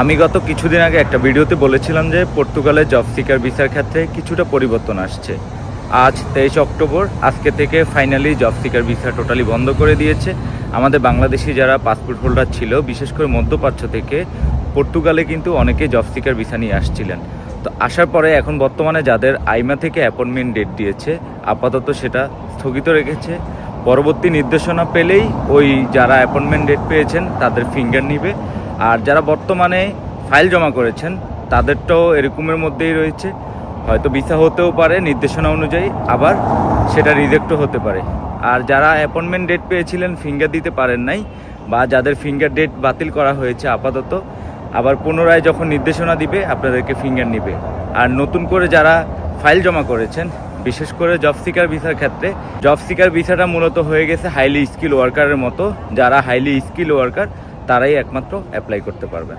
আমি গত কিছুদিন আগে একটা ভিডিওতে বলেছিলাম যে পর্তুগালে জব সিকার ভিসার ক্ষেত্রে কিছুটা পরিবর্তন আসছে। আজ তেইশ অক্টোবর, আজকে থেকে finally job seeker visa totally বন্ধ করে দিয়েছে। আমাদের বাংলাদেশি যারা পাসপোর্ট হোল্ডার ছিল, বিশেষ করে মধ্যপ্রাচ্য থেকে, পর্তুগালে কিন্তু অনেকে জব সিকার ভিসা নিয়ে আসছিলেন। তো আসার পরে এখন বর্তমানে যাদের আইমা থেকে অ্যাপয়েন্টমেন্ট ডেট দিয়েছে, আপাতত সেটা স্থগিত রেখেছে। পরবর্তী নির্দেশনা পেলেই ওই যারা অ্যাপয়েন্টমেন্ট ডেট পেয়েছেন, তাদের ফিঙ্গার নিবে। আর যারা বর্তমানে ফাইল জমা করেছেন, তাদেরটাও এরকমের মধ্যেই রয়েছে। হয়তো ভিসা হতেও পারে, নির্দেশনা অনুযায়ী আবার সেটা রিজেক্টও হতে পারে। আর যারা অ্যাপয়েন্টমেন্ট ডেট পেয়েছিলেন ফিঙ্গার দিতে পারেন নাই, বা যাদের ফিঙ্গার ডেট বাতিল করা হয়েছে আপাতত, আবার পুনরায় যখন নির্দেশনা দিবে, আপনাদেরকে ফিঙ্গার নিবে। আর নতুন করে যারা ফাইল জমা করেছেন, বিশেষ করে জব সিকার ভিসার ক্ষেত্রে জব সিকার ভিসাটা মূলত হয়ে গেছে হাইলি স্কিল ওয়ার্কারের মতো। যারা হাইলি স্কিল ওয়ার্কার তারাই একমাত্র অ্যাপ্লাই করতে পারবেন।